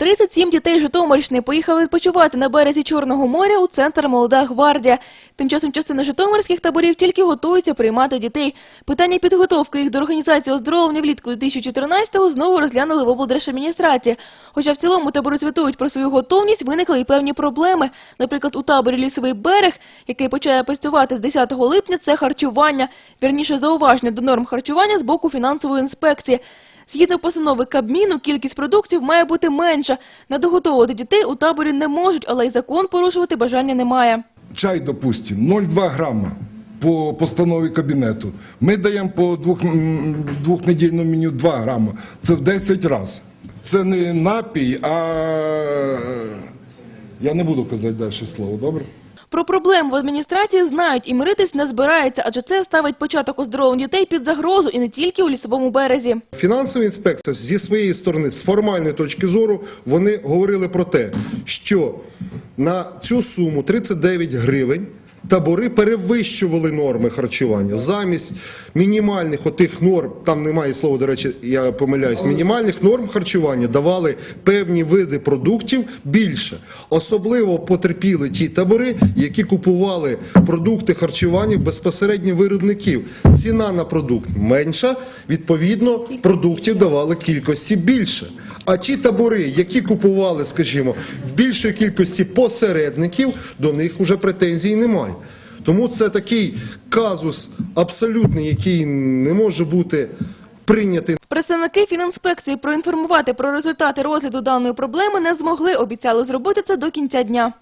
37 дітей Житомирщини поїхали відпочивати на березі Чорного моря у центр «Молода гвардія». Тим часом частина житомирських таборів тільки готується приймати дітей. Питання підготовки їх до організації оздоровлення влітку 2014-го знову розглянули в облдержадміністрації. Хоча в цілому табори звітують про свою готовність, виникли і певні проблеми. Наприклад, у таборі «Лісовий берег», який почає працювати з 10 липня, це харчування. Вірніше, зауваження до норм харчування з боку фінансової інспекції. Згідно постанови Кабміну, кількість продуктів має бути менша. Недогодовувати дітей у таборі не можуть, але й закон порушувати бажання немає. Чай, допустим, 0,2 грама по постанові кабінету. Ми даємо по двох, двохнедільному меню 2 грама. Це в 10 разів. Це не напій, а я не буду казати далі слово, добре? Про проблему в адміністрації знають і миритись не збирається, адже це ставить початок оздоровлення дітей під загрозу і не тільки у лісовому березі. Фінансова інспекція зі своєї сторони, з формальної точки зору, вони говорили про те, що на цю суму 39 гривень табори перевищували норми харчування. Замість мінімальних отих норм, там немає слова, до речі, я помиляюсь, мінімальних норм харчування давали певні види продуктів більше. Особливо потерпіли ті табори, які купували продукти харчування безпосередньо виробників. Ціна на продукт менша, відповідно, продуктів давали кількості більше. А ті табори, які купували, скажімо, в більшої кількості посередників, до них вже претензій немає. Тому це такий казус абсолютний, який не може бути прийнятий Представники фінінспекції проінформувати про результати розгляду даної проблеми не змогли, обіцяли зробити це до кінця дня.